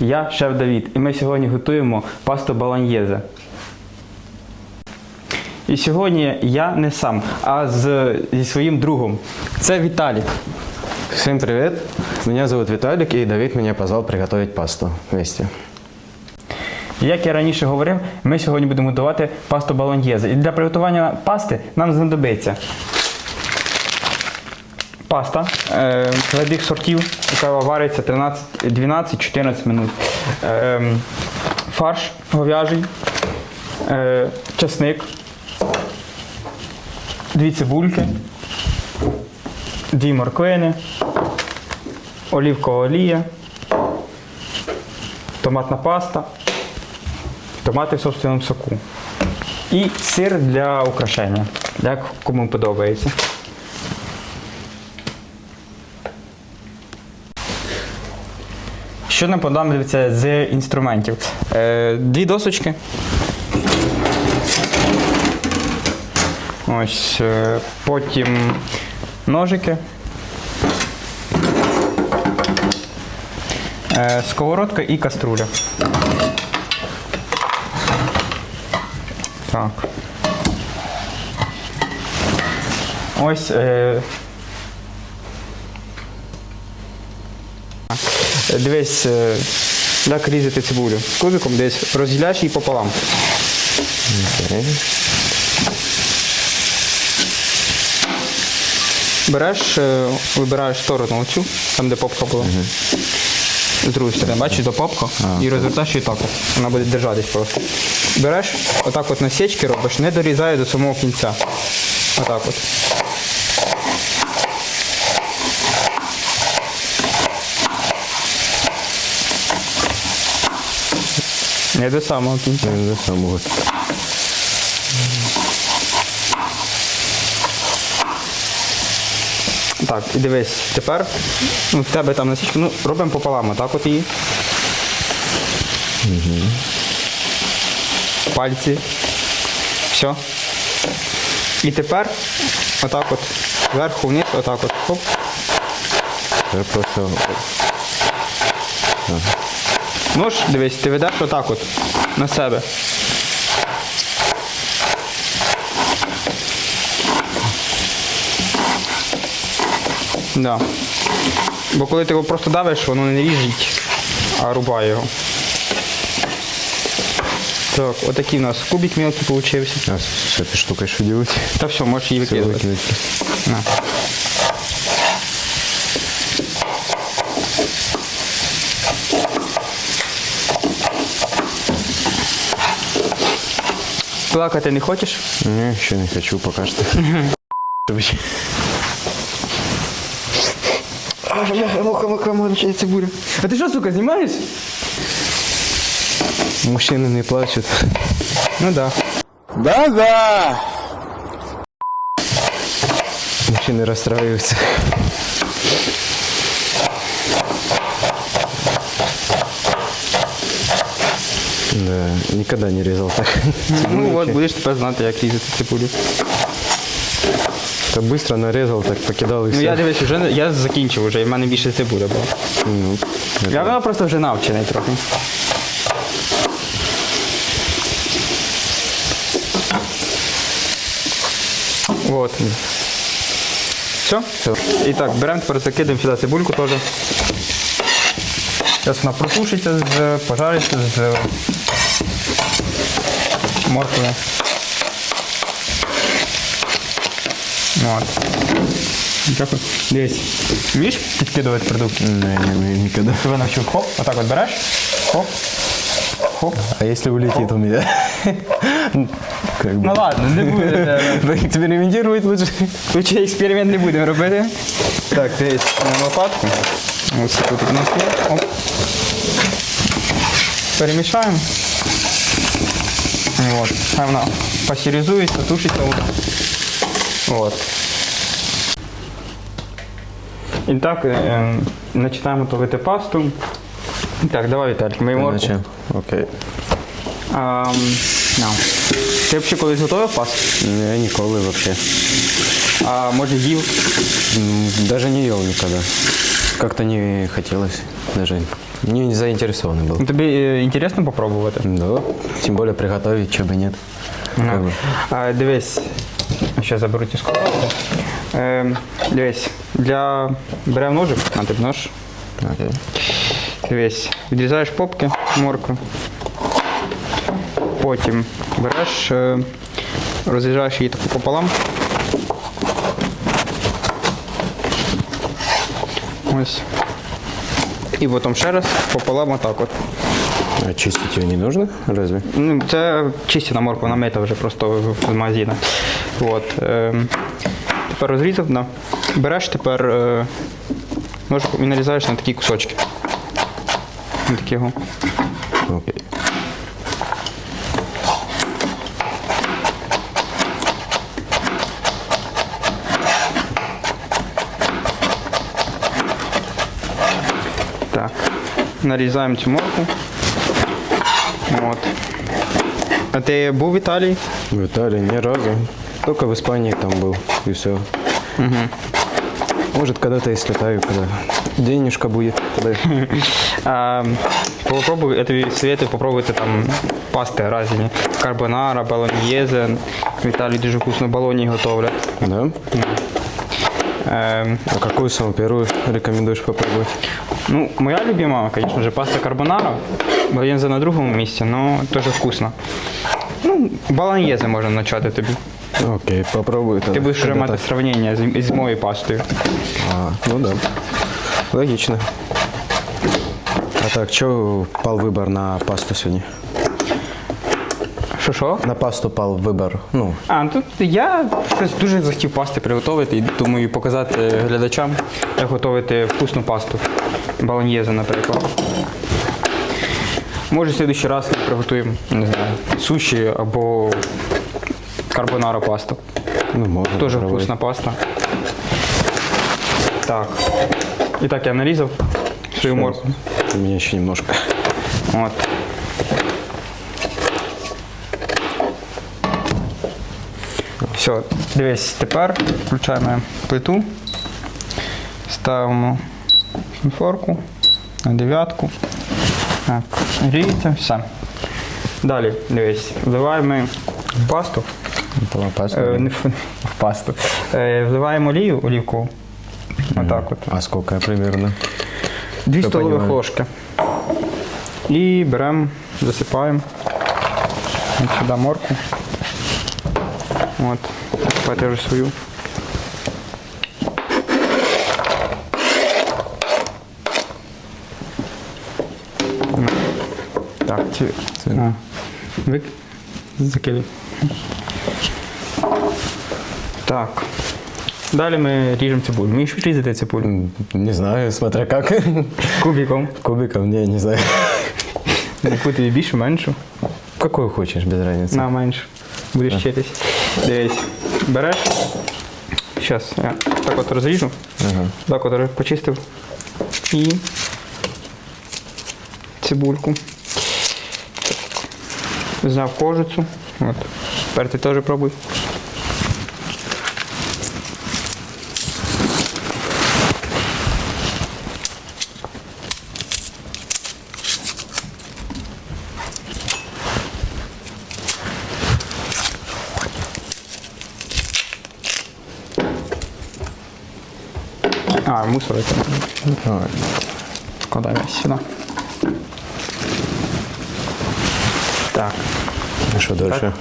Я шеф Давід, і ми сьогодні готуємо пасту баланьєзе. І сьогодні я не сам, а з, зі своїм другом. Це Віталік. Всем привет! Меня зовут Виталик, и Давид меня позвал приготовить пасту вместе. Як я раніше говорив, ми сьогодні будемо готувати пасту баланьєзе. І для приготування пасти нам знадобиться паста е, твердих сортів, яка вариться 12-14 минут. Е, фарш говяжий, е, часник, дві цибульки, дві морквини, олівкова олія, томатна паста, томати в собственному соку. І сир для украшення, як кому подобається. Що нам подобається з інструментів? Е, дві досочки. Ось, е, потім ножики. Е, сковородка і каструля. Так. Ось. Дивись, е, як різати цибулю. Кубиком десь розділяєш її пополам. Окей. Береш, е, вибираєш сторону оцю, там де попка була. З другої сторони, бачиш, до попка і розвертаєш її так. от. Вона буде держатись просто. Береш, отак от насічки робиш, не дорізає до самого кінця. Отак от. Не до самого кінця. Не знаю, вот. Так, і дивись, тепер ну, в тебе там насічка, ну, робимо пополам, отак от її. Пальці. Все. І тепер отак от, зверху вниз, отак от. Хоп. Я просто... Нож, дивись, ти ведеш отак от на себе. Да. Бо коли ти його просто давиш, воно не ріжить, а рубає його. Так, отакий у нас кубик мелкий получився. А с этой штукой что делать? Та все, можеш її Всё викидувати. выкинуть. На. Плакати не хочеш? Не, еще не хочу пока что. Чтобы- Муха, муха, муха, цибуля. А ти що, сука, знімаєш? Мужчины не плачут. Ну да. Да-да! Мужчины расстраиваются. Да, никогда не резал так. Ну от, будеш тепер знати, як різати цибулю. Так быстро нарезал, так покидал и Ну я дивись, вже я закінчив вже, і в мене більше цибуля була. Ну, Я вона просто вже навчений трохи. Вот. Все? Все. І так, беремо тепер закидаємо сюди цибульку теж. Зараз вона протушиться, з, пожариться з морквою. От. Дякую. Дивись. Вмієш підкидувати продукти? Не, не умею никогда. Тебе навчив хоп, отак от береш, хоп, хоп. А если улетит у меня? Как бы. Ну ладно, не буде. Поэкспериментировать лучше. Лучше експеримент не будемо робити. Так, дивись на лопатку. Ось тут у нас є. Оп. Перемішаємо. І От. Хай вона пастеризується, тушиться. От. І так, е, починаємо готувати пасту. Так, давай, Віталік, ми морку. Начал. Окей. А, no. Ти взагалі колись готував пасту? Я ніколи вообще. А може їв? М, Даже не ел никогда. Как-то не хотелось даже. Не заинтересованный был. Тобі е, інтересно попробувати? Да, тем более приготовить, чего бы нет. Как бы. А, дивись, ще заберу ті сковородки. Е, дивись, для беремо ножик, на тобі нож. Окей. Дивись, відрізаєш попки, моркву. Потім береш, е, розрізаєш її таку пополам. Ось. І потім ще раз пополам отак от. А чистить ее не нужно, разве? Ну, це чистена морква намита вже просто з магазина. От. Е, тепер розрізав, да. береш тепер е, ножиком і нарізаєш на такі кусочки. На такі. Окей. Нарізаємо цю моркву. От. А ти був в Італії? В Италии ни разу. Только в Испании там был, и все. Может, когда-то и слетаю, когда денежка будет. Тогда... А, попробуй, я тобі советую попробуйте там пасти різні. Карбонара, балоньєзе. В Італії дуже вкусно балоні готовлять. Да? Е, А какую самую первую рекомендуешь попробовать? Ну, моя любима, конечно же, паста карбонара. Балоньєзе на другому місці, але теж вкусно. Ну, балоньєзе можна почати тобі. Окей, попробую тогда. Ти будеш вже мати сравнення з, з моєю пастою. А, ну да. Логично. А так, что пал выбор на пасту сегодня? Що що? На пасту пал выбор, ну, А, ну тут я щось дуже захотів пасти приготувати і думаю показати глядачам, як готувати вкусну пасту. Баланьєзе, наприклад. Може, в следующий раз приготуємо, не знаю, суші або карбонара пасту. ну можно Тоже попробовать. вкусна паста. Так. І так я нарізав свою морку. У меня еще немножко. От. Все, дивись, тепер включаємо плиту, ставимо конфорку на дев'ятку. Так, гріється, все. Далі, дивись, вливаємо в пасту, Была паста. е, не в, в пасту. Е, вливаємо олію, олівку. Отак от. А сколько примерно? Дві Я столових понимаю. ложки. І беремо, засипаємо от сюди морку. От. Вже свою. Ну, Так, ці. А, вик... Закидай. Так. Далі ми ріжемо цибулю. Вмієш різати цибулю? Не знаю, смотря как. Кубиком. Кубиком, не, не знаю. Яку тобі більшу, меншу? Какую хочешь, без разницы. На менше. Будеш вчитись. Дивись. Береш. Зараз я так от розріжу. Ага. Так от почистив. І цибульку. Взяв кожицю. От. Тепер ти теж пробуй. А, мусор это. Давай. Складай весь сюди. Ну что дальше?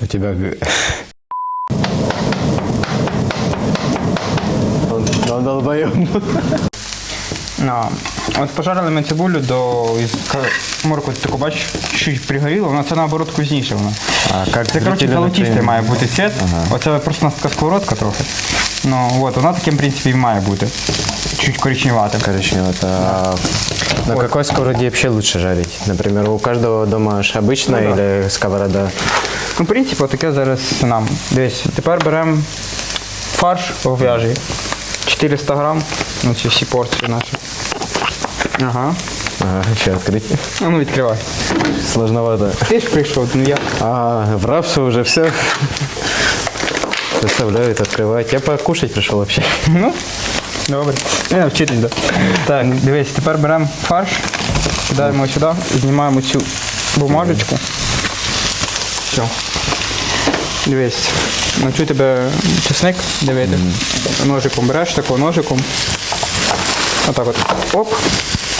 У тебя... Он, он долбоёб. От пожарили ми цибулю до із ка- моркву таку бачиш, чуть пригоріло, вона це наоборот кузніше вона. А как Це коротше зрители, золотистий має бути цвіт. Оце просто у нас така сковородка трохи. Ну от, вона таким в принципі і має бути. Чуть коричневатим. Коричневый-то. А на какой сковороде вообще лучше жарить? Например, у каждого дома аж обычная Ну да. или сковорода? Ну, в принципі, таке зараз нам. Дивись, тепер беремо фарш говяжий. 400 грам. Ну, ці всі порції наші. Ага. Ага, еще открыть. А ну відкривай. Сложновато. Ти ж прийшов, ну я. А, в рапсу уже все. Заставляют открывать. Я покушать пришел вообще. Ну, Добре. Не вчитись, да. Так, дивись, тепер беремо фарш, кидаємо сюди, знімаємо цю бумажечку. Все. Дивись, навчу тебе чесник дивити. Ножиком береш, такого ножиком. Отак от. Оп,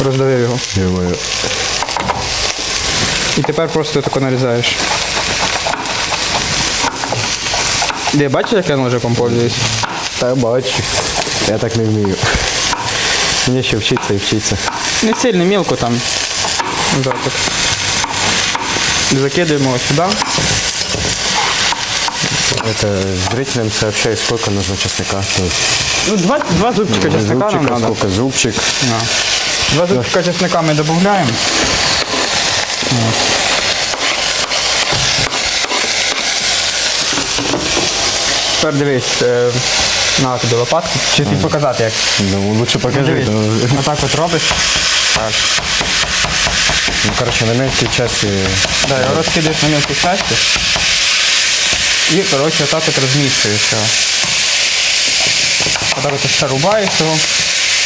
роздавив його. Думаю, І тепер просто тако нарізаєш. Де, бачиш, як я ножиком пользуюсь? Та бачу. Я так не вмію. Мені ще вчитися і вчитися. Не сильно мілко там. Да, так. Закидуємо ось сюди. Это зрителям сообщаю, сколько нужно чеснока. То есть Ну, два, два зубчика чеснока нам зубчик, а треба. сколько зубчик. Два зубчика чеснока ми додаємо. Тепер дивись, е, на тобі лопатку. Чи тобі показати як? Ну, лучше покажи. Дивись, Ну, отак от робиш. ну, короче, на мелкие части. Да, його розкидаєш на мілкі часті. І, коротше, отак от розміщуєш його. Отак от ще рубаєш його,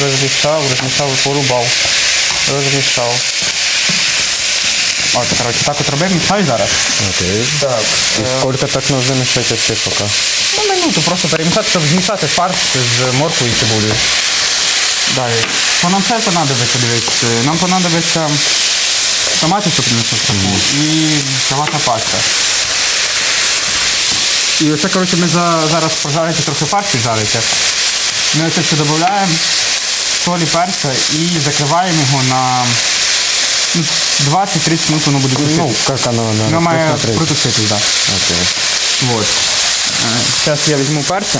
розмішав, розмішав і порубав. Розмішав. От, коротше, так от роби, мішай зараз. Окей. Так. И сколько так нужно мешать вообще пока? Ну, минуту просто перемішати, щоб змішати фарш з морквою і цибулею. Далі. Що нам ще понадобиться, дивіться? Нам понадобиться томати, не соку, і томатна паста. І оце, коротше, ми за, зараз пожарите трохи фарш піджарите. Ми оце все додаємо, солі, перця і закриваємо його на ну, 20-30 минут воно буде тушитися. Ну, как оно надо Воно має протушитись, так. Да. Окей. Вот. Сейчас я возьму перця.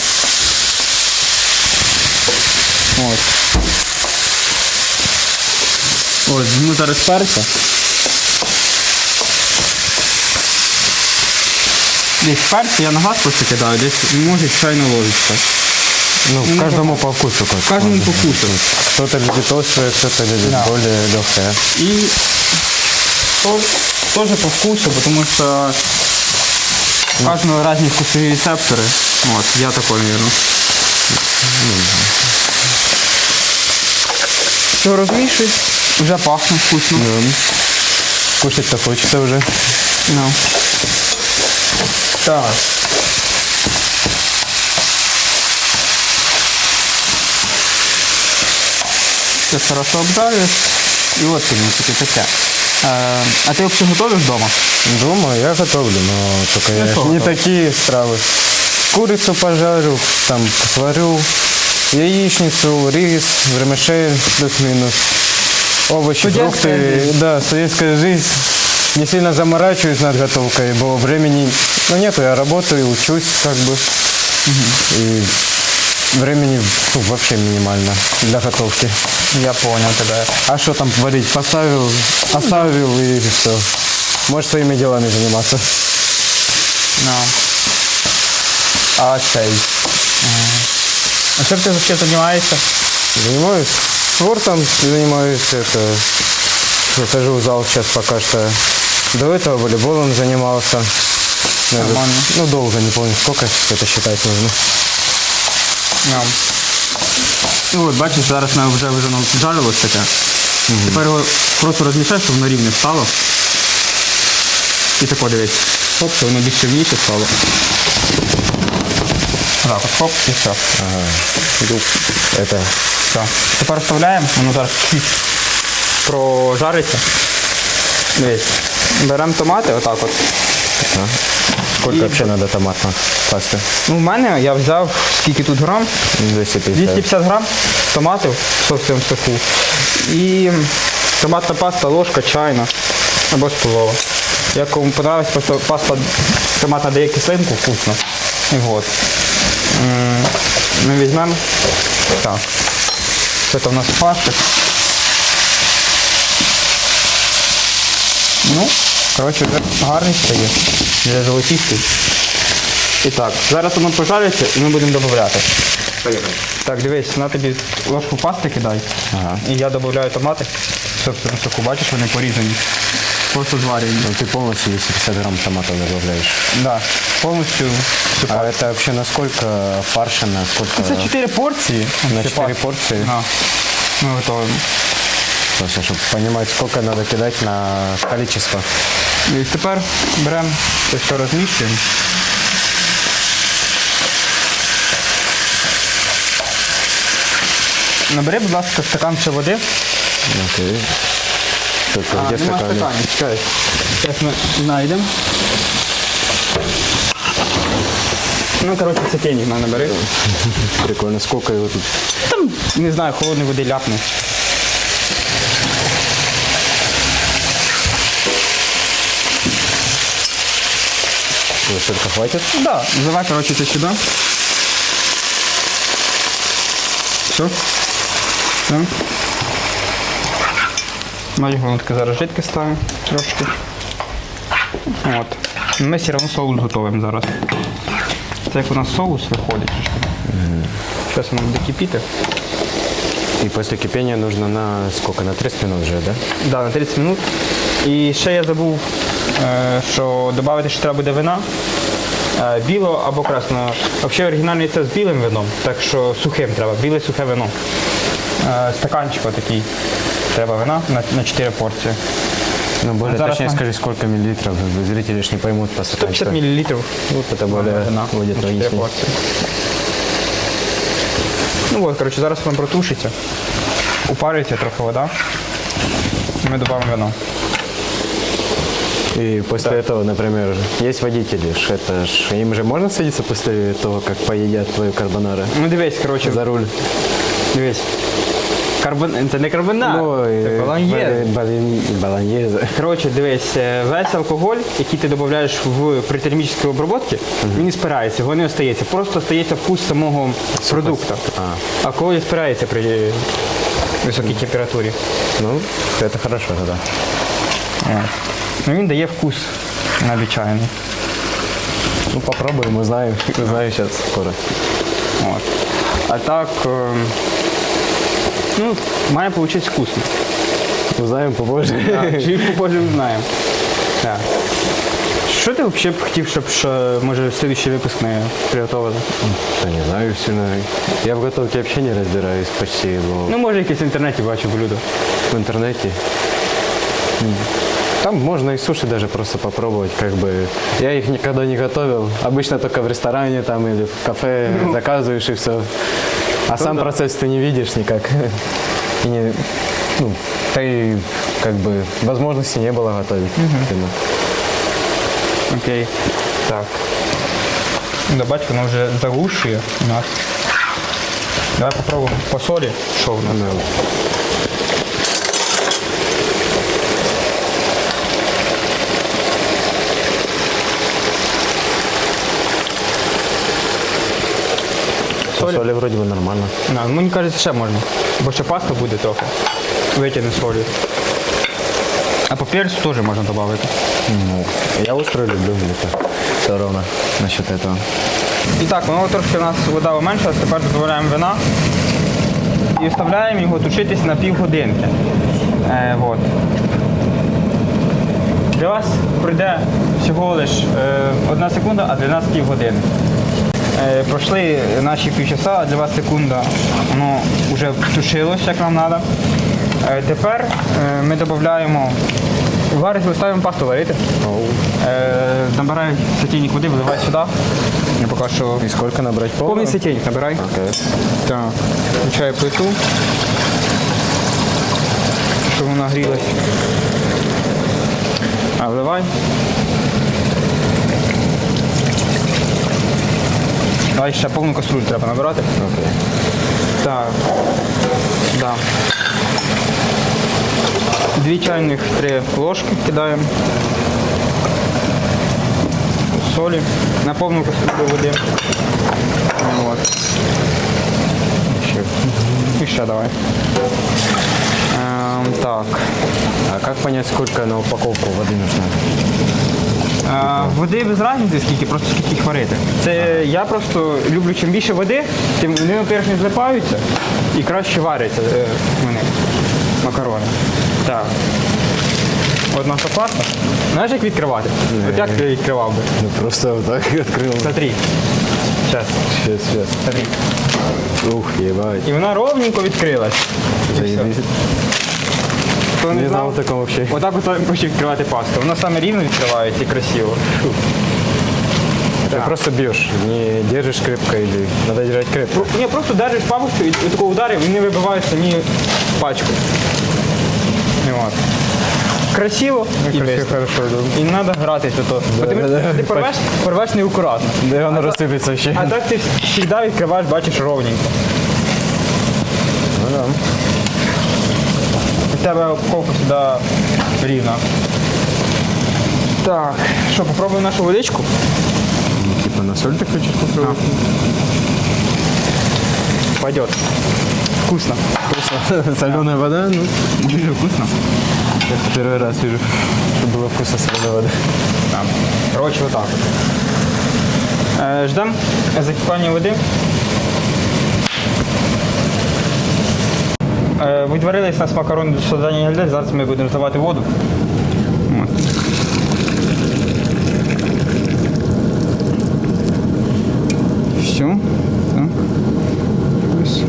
Ось. Ось, візьму зараз перця. Десь перця я на газ просто кидаю, десь може чайна ложечка. Ну, Ну, каждому по вкусу как. Каждому по вкусу. Кто-то любит острое, кто-то любит Да. более легкое. И то, тоже по вкусу, потому что у каждого разные вкусовые рецепторы. Вот, я такой, наверное. Все розмішуй, вже пахне вкусно. Кушать-то хочется уже. Ну. Так. Все хорошо обжарюєш. І от, в принципі, таке. Е, а ти взагалі готуєш вдома? Думаю, я готовлю, но только Ну, я что не готовишь? такие стравы. Курицу пожарю, там сварю, яичницу, рис, вермишель, плюс-минус. Овощи, Студентская фрукты. жизнь. Да, студенческая жизнь. Не сильно заморачиваюсь над готовкой, бо времени ну, нету, я работаю, учусь как бы. И времени ну, вообще минимально для готовки. Я понял тебе. А что там варить? Поставил, оставил и все. Можешь своими делами заниматься. Ну. А цей. Е, А ти взагалі займаєшся? Занимаюсь спортом, занимаюсь это. Хожу в зал сейчас пока что. До этого волейболом занимался. Нормально. Ну, долго, не помню сколько, это считать нужно. Ну. Ну от, бачиш, зараз воно вже вже воно жарилось таке. Тепер його просто розмішаєш, щоб воно рівне стало. І тако дивись. Хоп, щоб воно більш рівніше стало. Так, от хоп, і все. Это Все. Тепер вставляємо, воно зараз чуть прожариться. Дивись. Беремо томати, отак от. Сколько вообще надо томатной пасты? Ну, в мене я взяв скільки тут грам. 250. 250 грам томатів в собственному соку. І томатна паста, ложка чайна або столова. Як кому подобається, просто паста томатна дає кислинку вкусно. І от. М, Ми візьмемо. Так. Це у нас фаршик. Ну, коротше, вже гарний стає Вже золотистий. І так, зараз воно пожариться і ми будемо додати. Так, дивись, на тобі ложку пасти кидай. Ага. І я додаю томати. Собственно, соку, бачиш, вони порізані. Просто зварюємо. Ну, ты полностью 250 грамм томатов добавляешь. Да, повністю А это вообще насколько фарша, насколько... Це 4 порції. На Це 4 пар- порции. Ага. Ми готуємо. Просто, чтобы понимать, сколько надо кидать на количество. І тепер беремо це все розміщуємо. Набери, будь ласка, стакан ще води. Окей. Только где нема стаканів, чекай. Зараз ми знайдемо. Ну, коротше, це тінь на набери. Прикольно. Сколько его тут? Там, не знаю, холодної води ляпне. Вот Столько хватит? Да, заливай, коротше, це сюди. Все. Все. Навіть воно таке зараз жидке ставимо трошки. От. Ми все одно соус готуємо зараз. Це як у нас соус виходить. Зараз воно буде кипіти. И после кипения нужно на сколько? На 30 минут же, да? Да, на 30 минут. І ще я забув, е, що додати ще треба буде вина. е, Білого або красного. Взагалі оригінальний це з білим вином, так що сухим треба, біле сухе вино. Е, Стаканчик отакий. Треба вина на, на 4 порції. Ну, более Зараз точнее мы- скажи, сколько миллилитров. Зрители ж не поймут по 150 стаканчику. мл. Вот это более вина будет на 4 порції. Ну от, коротше, зараз воно протушиться. Упарюється трохи вода. Ми додамо вино. И после этого, например, есть водители, ж это ж, им же можно садиться после того, как поедят твою карбонару Ну дивись, коротше, за руль? Дивись. Карбон... Це не карбонар, це и баланьєз. баланьезе. Коротше, дивись, е, весь алкоголь, який ти додаєш в при термічній обробці, він не спирається, його не остається. Просто остається вкус самого продукту. А. Алкоголь не спирається при високій температурі. Ну, это хорошо тогда. От. Ну, він дає вкус необичайний. Ну, попробуем, узнаем, узнаем сейчас скоро. От. А так, е, ну, має вийти вкусно. Узнаем побольше. Так, Чи побоже знаємо. Так. Що ти взагалі б хотів, щоб ще, може, слідчий випуск ми приготували? Да не знаю, сильно. Я в готовке вообще не разбираюсь почти, но Ну, може, якесь в інтернеті бачу блюдо. в интернете. М, Там можно и суши даже просто попробовать, как бы. Я их никогда не готовил. Обычно только в ресторане там или в кафе заказываешь и все. А сам да. процесс ты не видишь никак. И не, ну, да и как бы возможности не было готовить. именно. Окей. Так. Да, бач, воно вже заглушує у нас. Давай попробуємо по солі, що в нас. Солі? соли вроде бы нормально. На, ну, мені кажеться, ще можна. Бо ще паста буде трохи. Витягне солі. А по перцю теж можна додати. Ну, я острое люблю где-то. Все равно насчет этого. І так, воно трошки у нас вода уменшилась, тепер додаємо вина і вставляємо його тушитись на півгодинки. Е, от. Для вас пройде всього лиш е, одна секунда, а для нас півгодини. Е, пройшли наші півчаса, а для вас секунда, воно вже тушилось, як нам треба. Тепер е, ми додаємо, варити, ставимо пасту варити. Е, набирай сотейник води, виливай сюди. Я поки що И сколько набрать полную? Повний сотейник набирай. Окей. Так. Включаю плиту. Щоб вона грілась. А, вливай. Давай ще повну каструлю треба набирати. Окей. Так. Да. Дві чайних три ложки кидаємо. Солі. На повну каструлю води. От. Еще. І ще давай. Так. А как понять, сколько на упаковку воды нужно? Е, води без різниці скільки, просто скільки їх варити. Це я просто люблю, чим більше води, тим вони, по-перше, не злипаються і краще варяться е, вони, макарони. Так. От наша паста. Знаєш, як відкривати? От як ти відкривав би? Ну просто вот так открыл. Смотри. Зараз, Сейчас, сейчас. смотри. Ух, ебать. І вона ровненько відкрилась. І все. Заебись. Хто Не знал о таком вообще. Отак от хоче відкривати пасту. Воно саме рівно відкривається і красиво. Ты просто бьешь, не держишь крепко или надо держать крепко. Про- Ні, просто держиш паличку і, і такого ударив, і не вибивається ні пачку. І от. Красиво і Красиво, хорошо, да. І не треба гратися то. Бо ти, да, да. ти порвеш, порвеш неакуратно. Да оно рассыпется вообще. А так ти завжди відкриваєш, бачиш ровненько. Ну да. У тебе упаковка сюди рівна. Так, що, попробуємо нашу водичку? Типа на соль так хочешь попробовать? Пойдет. Вкусно. Соленая вода, ну. Дуже вкусно. Я первый раз вижу, что было вкусно соленая вода. Так. Коротше, отак. от. Е, ждем закипання води. Відварились у нас макарони до складання гельде, зараз ми будемо здавати воду. Все. Так. Ось.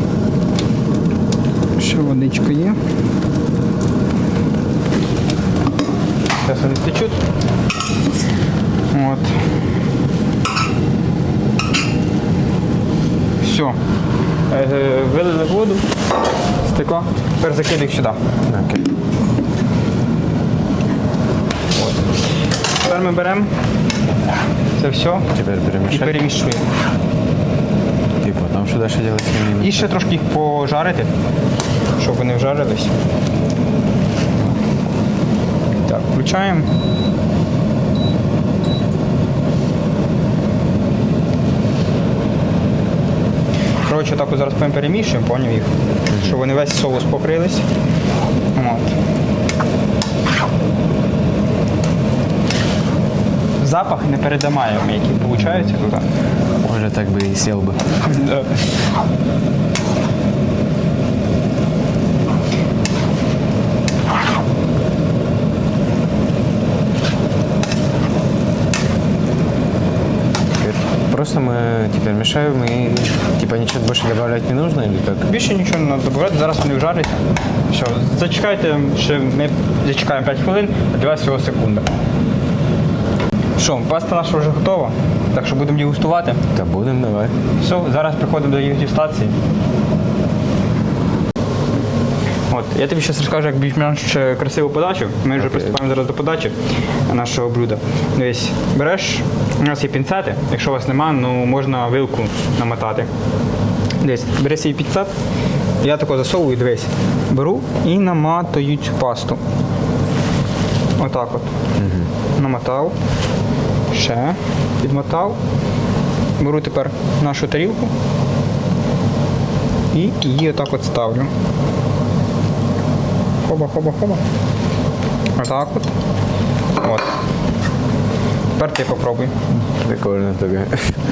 Ще водичка є. Зараз вони стечуть. От. Все. Е, Вилили воду, стекла, тепер закидай їх сюди. Окей. Тепер ми беремо це все Теперь і перемешать. перемішуємо. И потом что дальше делать? І ще трошки їх пожарити, щоб вони вжарились. Так, включаємо. Коротше, так зараз перемішуємо, поняв їх, щоб вони весь соус покрились. От. Запах не передамаємо, який виходить туди. Може так би і сіл би. Да. Просто мы теперь мешаем и типа ничего больше добавлять не нужно или как? Більше нічого не треба додавати, зараз вони вжарять. Все, зачекайте, ще ми зачекаємо 5 хвилин, а для вас всього секунда. Що, паста наша вже готова, так що будемо дегустувати. Да будем, давай. Все, зараз приходимо до дегустації. От, я тобі зараз розкажу, як більш-менш е, красиву подачу. Ми вже приступаємо зараз до подачі нашого блюда. Дивись, береш, у нас є пінцети, якщо у вас немає, ну можна вилку намотати. Дивись, бери свій пінцет, я тако засовую, дивись, беру і наматую цю пасту. Отак от. Намотав. Ще підмотав. Беру тепер нашу тарілку і її отак от ставлю. Хоба, хоба, хоба. Отак от. От. Тепер ти попробуй Прикольно только.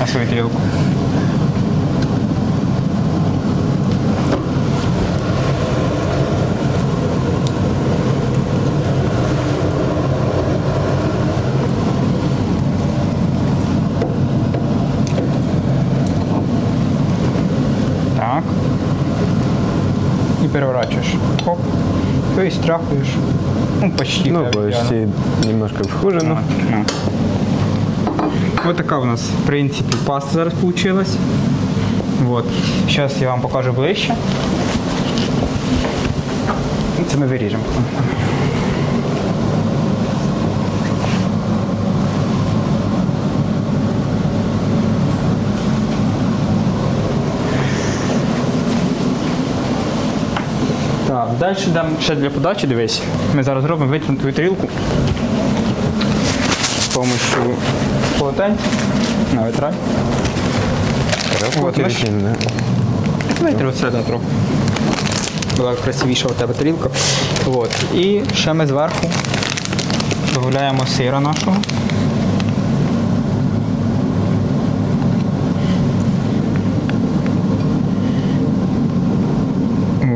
на свою тарілку. Так. І переворачуєш. Хоп. І стряхуєш. Ну, почти. Ну, так, ідеально. почти немножко хуже, но Ну. Вот така у нас, в принципі, паста зараз получилась. Вот. Зараз я вам покажу ближче. Ну, Це ми виріжемо. Далі йдемо ще для подачі, дивись. Ми зараз робимо витягнути твою тарілку з допомогою полотенця. На витрай. Витри оце да, трохи. Була красивіша у тебе тарілка. От. І ще ми зверху додаємо сира нашого.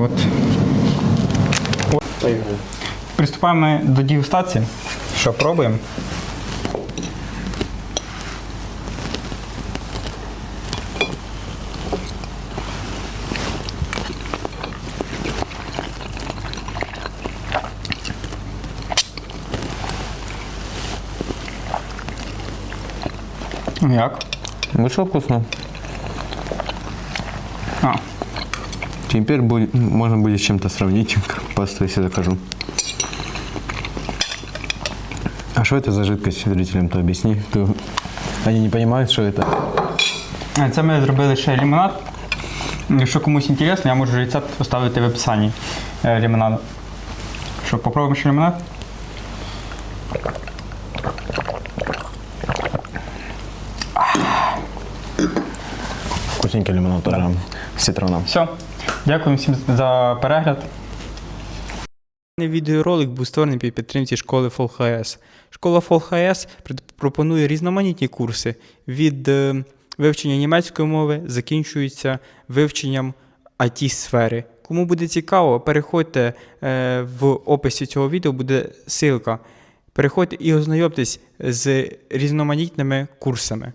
От. Приступаємо до дегустації. Що, пробуємо? Як? Вышло вкусно. А, Теперь будет, можно будет с чем-то сравнить, пасту если закажу. А что это за жидкость зрителям-то объясни? Ты- Они не понимают, что это. Е, Це ми зробили ще лимонад. Якщо комусь інтересно, я можу рецепт поставити в описанні е, лимонаду. Що, попробуємо ще лимонад? Вкусненький лимонад тоже с цитроном. Все. Дякую всім за перегляд. Відеоролик був створений при підтримці школи ФолХС. Школа ФолХС пропонує різноманітні курси від е, вивчення німецької мови, закінчується вивченням it сфери Кому буде цікаво, переходьте е, в описі цього відео, буде ссылка. Переходьте і ознайомтесь з різноманітними курсами.